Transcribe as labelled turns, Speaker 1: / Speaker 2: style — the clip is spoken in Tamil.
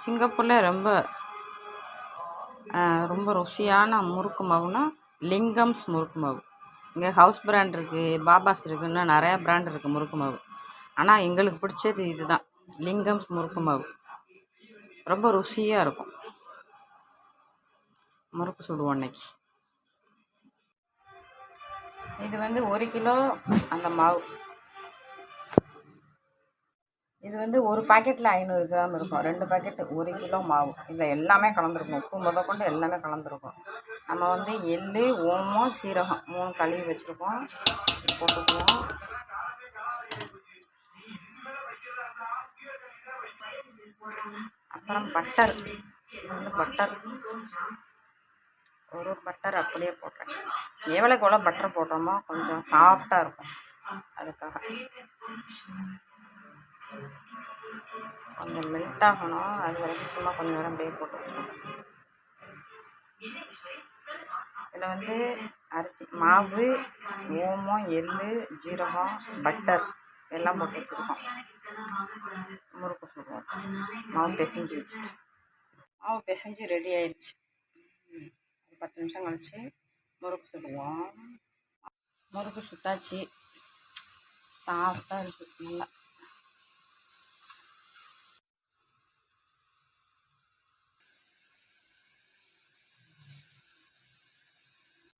Speaker 1: சிங்கப்பூரில் ரொம்ப ரொம்ப ருசியான முறுக்கு மாவுனா லிங்கம்ஸ் முறுக்கு மாவு. இங்கே ஹவுஸ் பிராண்ட் இருக்குது பாபாஸ் இருக்குது இன்னும் நிறையா பிராண்ட் இருக்குது முறுக்கு மாவு. ஆனால் எங்களுக்கு பிடிச்சது இது தான் லிங்கம்ஸ் முறுக்கு மாவு. ரொம்ப ருசியாக இருக்கும். முறுக்கு சுடுவோம் அன்னைக்கு. இது வந்து ஒரு கிலோ அந்த மாவு. இது வந்து ஒரு பாக்கெட்டில் ஐநூறு கிராம் இருக்கும். ரெண்டு பாக்கெட் ஒரு கிலோ மாவு. இதில் எல்லாமே கலந்துருக்கும். உப்பு முத கொண்டு எல்லாமே கலந்துருக்கும். நம்ம வந்து எள் ஓமம் சீரகம் மூணு கழுவி வச்சுருக்கோம். போட்டுக்குவோம். அப்புறம் பட்டர் வந்து பட்டர் ஒரு பட்டர் அப்படியே போட்டேன். எவ்வளோக்கு எவ்வளோ பட்டர் போட்டோமோ கொஞ்சம் சாஃப்டாக இருக்கும். அதுக்காக. கொஞ்சம் மெல்ட் ஆகணும். அது வரைக்கும் சும்மா கொஞ்சம் நேரம் அப்படியே போட்டு வச்சுக்கணும் இதில் வந்து அரிசி மாவு ஓமம் எள் ஜீரகம் பட்டர் எல்லாம் போட்டு வச்சுருக்கோம். முறுக்கு சுடுவோம். மாவு பிசைஞ்சு வச்சுட்டு. மாவு பிசைஞ்சு ரெடி ஆயிடுச்சு ஒரு பத்து நிமிஷம் கழிச்சு முறுக்கு சுடுவோம். முறுக்கு சுட்டாச்சு. சாஃப்டாக இருக்குது நல்லா